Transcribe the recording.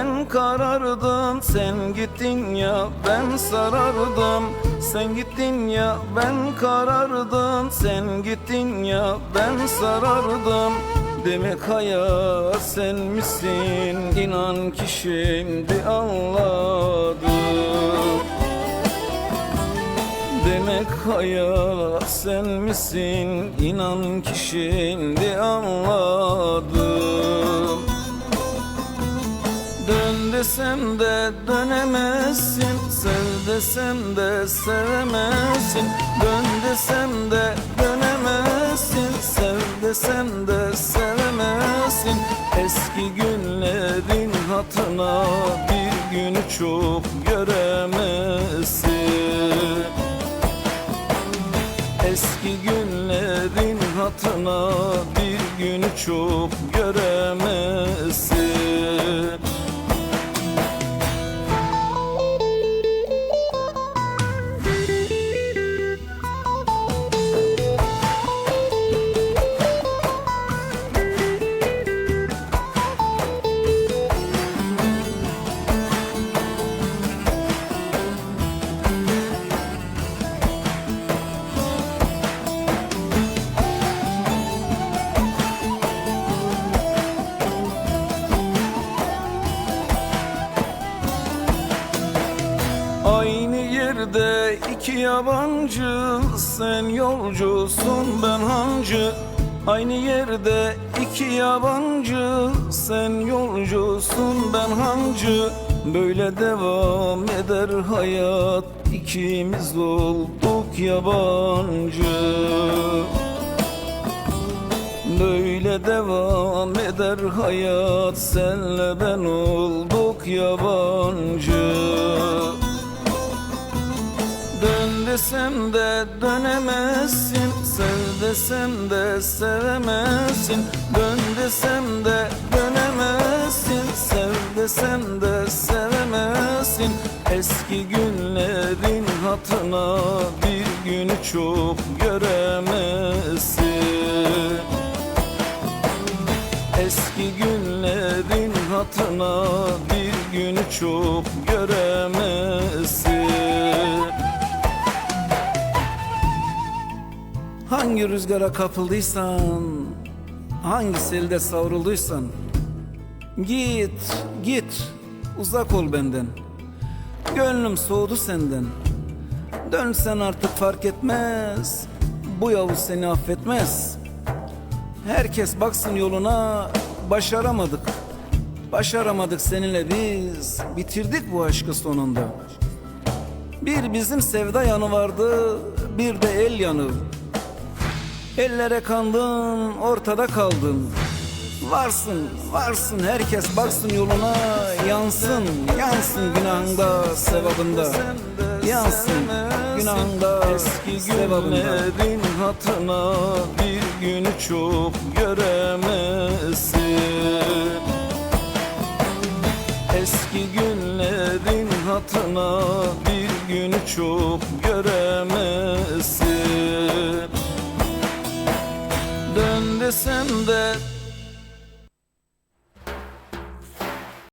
ben karardım Sen gittin ya ben sarardım. Sen gittin ya ben karardım Sen gittin ya ben sarardım. Demek hayat sen misin? İnan ki şimdi anladım. Demek hayat sen misin? İnan ki şimdi anladım desem de dönemezsin. Sev desem de sevemezsin. Dön desem de dönemezsin. Sev desem de sevemezsin. Eski günlerin hatına Bir günü çok göremezsin. Eski günlerin hatına bir günü çok göremezsin Yerde iki yabancı Sen yolcusun ben hancı. Aynı yerde iki yabancı Sen yolcusun ben hancı. Böyle devam eder hayat İkimiz olduk yabancı. Böyle devam eder hayat Senle ben olduk yabancı desem de dönemezsin Sev desem de sevemezsin. Dön desem de dönemezsin Sev desem de sevemezsin. Eski günlerin hatına Bir günü çok göremezsin. Eski günlerin hatına bir günü çok Hangi rüzgara kapıldıysan Hangi selde savrulduysan Git, git Uzak ol benden. Gönlüm soğudu senden. Dönsen artık fark etmez Bu yavuz seni affetmez. Herkes baksın yoluna Başaramadık. Başaramadık seninle biz Bitirdik bu aşkı sonunda. Bir bizim sevda yanı vardı Bir de el yanı Ellere kandın ortada kaldın. Varsın varsın herkes baksın yoluna. Yansın yansın günahında sevabında. Yansın günahında Eski sevabında. günlerin hatına bir günü çok göremezsin Eski günlerin hatına bir günü çok göremezsin